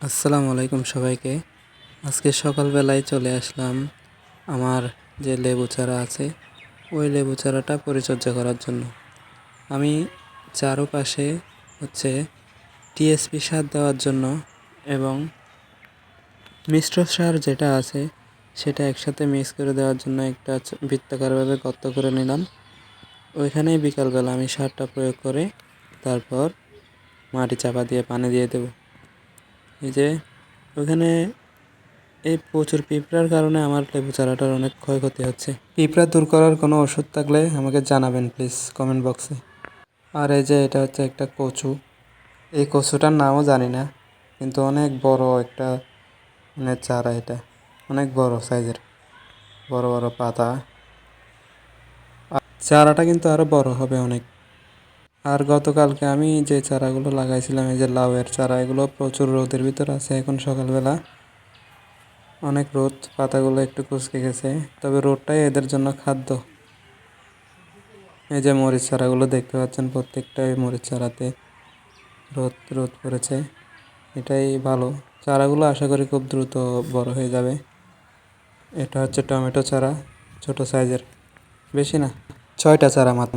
আসসালামু আলাইকুম সবাইকে। আজকে সকালবেলায় চলে আসলাম আমার যে লেবু চারা আছে, ওই লেবু চারাটা পরিচর্যা করার জন্য। আমি চারপাশে হচ্ছে টিএসপি সার দেওয়ার জন্য এবং মিশ্র সার যেটা আছে, সেটা একসাথে মিক্স করে দেওয়ার জন্য একটা বৃত্তাকারভাবে গর্ত করে নিলাম। ওইখানেই বিকালবেলা আমি সারটা প্রয়োগ করে তারপর মাটি চাপা দিয়ে পানি দিয়ে দেবো। এই যে ওখানে এই প্রচুর পিঁপড়ার কারণে আমার লেবু চারাটার অনেক ক্ষয়ক্ষতি হচ্ছে। পিঁপড়া দূর করার কোনো ওষুধ থাকলে আমাকে জানাবেন প্লিজ কমেন্ট বক্সে। আর এই যে এটা হচ্ছে একটা কচু। এই কচুটার নামও জানি না, কিন্তু অনেক বড় একটা মানে চারা এটা। অনেক বড় সাইজের। বড় বড় পাতা। চারাটা কিন্তু আরও বড় হবে অনেক। আর গতকালকে আমি যে চারাগুলো লাগাইছিলাম, এই যে লাউয়ের চারা, এগুলো প্রচুর রোদের ভিতর আছে এখন সকালবেলা। অনেক রোদ, পাতাগুলো একটু কুচকে গেছে, তবে রোদটাই এদের জন্য খাদ্য। এই যে মরিচ চারাগুলো দেখতে পাচ্ছেন প্রত্যেকটাই মরিচ চারাতে রোদ রোদ পড়েছে। এটাই ভালো। চারাগুলো আশা করি খুব দ্রুত বড় হয়ে যাবে। এটা হচ্ছে টমেটো চারা, ছোট সাইজের। বেশি না, ছয়টা চারা মাত্র।